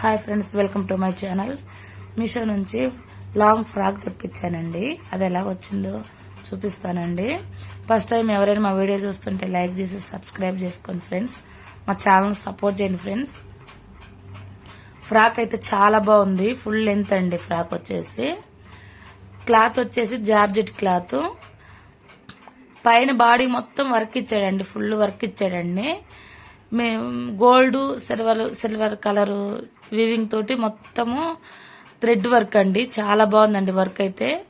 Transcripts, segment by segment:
Hi friends welcome to my channel Meesho నుంచి long frock తెప్పించానండి. అది ఎలా వచ్చిందో చూపిస్తానండి. ఫస్ట్ టైం ఎవరైనా మా వీడియో చూస్తుంటే లైక్ చేసి సబ్స్క్రైబ్ చేసుకోండి ఫ్రెండ్స్ మా ఛానల్ సపోర్ట్ చేయండి ఫ్రెండ్స్ ఫ్రాక్ అయితే చాలా బాగుంది. ఫుల్ లెంత్ అండి ఫ్రాక్ వచ్చేసి. క్లాత్ వచ్చేసి జార్జెట్ క్లాత్ పైన బాడీ మొత్తం వర్క్ ఇచ్చాడండి. ఫుల్ వర్క్ ఇచ్చాడండి. మేము gold silver silver colour weaving తోటి మొత్తము థ్రెడ్ వర్క్ అండి. చాలా బాగుందండి వర్క్ అయితే.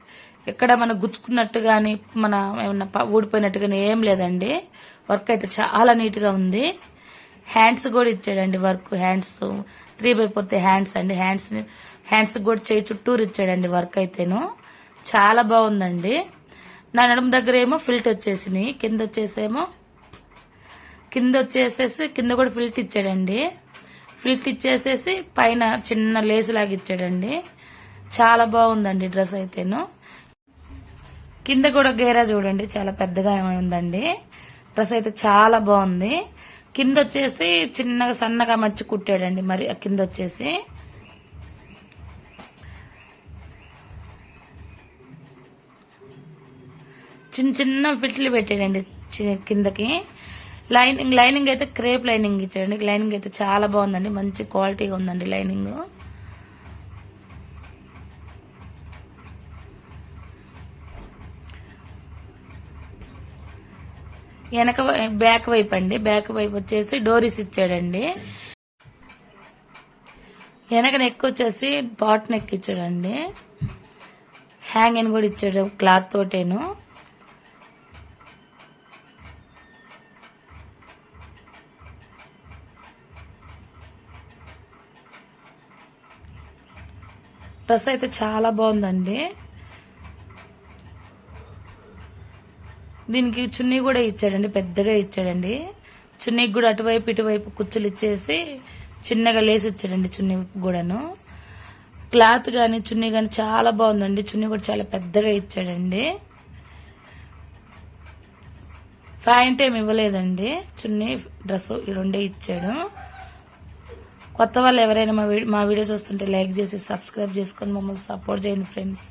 ఎక్కడ మనం గుచ్చుకున్నట్టు కానీ మన ఏమన్నా ఊడిపోయినట్టు కానీ ఏం లేదండి. వర్క్ అయితే చాలా నీట్గా ఉంది. హ్యాండ్స్ కూడా ఇచ్చాడండి work hands three by fourth hands అండి. హ్యాండ్స్ హ్యాండ్స్ కూడా చేయి చుట్టూరు ఇచ్చాడండి వర్క్ అయితేను. చాలా బాగుందండి. నా నడుము దగ్గర ఏమో ఫిల్ట్ వచ్చేసినాయి. కింద వచ్చేసేమో కింద వచ్చేసేసి కింద కూడా ఫిల్ట్ ఇచ్చాడండి. ఫిల్ట్ ఇచ్చేసేసి పైన చిన్న లేసు లాగా ఇచ్చాడండి. చాలా బాగుందండి డ్రెస్ అయితేను. కింద కూడా గేరా చూడండి చాలా పెద్దగా ఉందండి. డ్రెస్ అయితే చాలా బాగుంది. కింద వచ్చేసి చిన్నగా సన్నగా మర్చి కుట్టాడండి మరి కింద వచ్చేసి. చిన్న చిన్న ఫిట్లు పెట్టాడండి చి- కిందకి. లైనింగ్ లైనింగ్ అయితే క్రేప్ లైనింగ్ ఇచ్చాడండి. లైనింగ్ అయితే చాలా బాగుందండి. మంచి క్వాలిటీగా ఉందండి లైనింగ్. వెనక బ్యాక్ వైపు అండి. బ్యాక్ వైపు వచ్చేసి డోరీస్ ఇచ్చాడండి. వెనక నెక్ వచ్చేసి బాట్ నెక్ ఇచ్చాడండి. హ్యాంగ్ అని కూడా ఇచ్చాడు క్లాత్ తోటేను. డ్రెస్ అయితే చాలా బాగుందండి. దీనికి చున్నీ కూడా ఇచ్చాడండి పెద్దగా ఇచ్చాడండి. చున్నీకి కూడా అటువైపు ఇటువైపు కుచ్చులు ఇచ్చేసి చిన్నగా లేసి ఇచ్చాడండి చున్నీ కూడాను. క్లాత్ కానీ చున్నీ కానీ చాలా బాగుందండి. చున్నీ కూడా చాలా పెద్దగా ఇచ్చాడండి. ప్యాంట్ ఏమి ఇవ్వలేదండి. చున్నీ డ్రెస్ ఈ రెండే ఇచ్చాడు. కొత్త వాళ్ళు ఎవరైనా మా వీడియో మా చూస్తుంటే లైక్ చేసి సబ్స్క్రైబ్ చేసుకొని మమ్మల్ని సపోర్ట్ చేయండి ఫ్రెండ్స్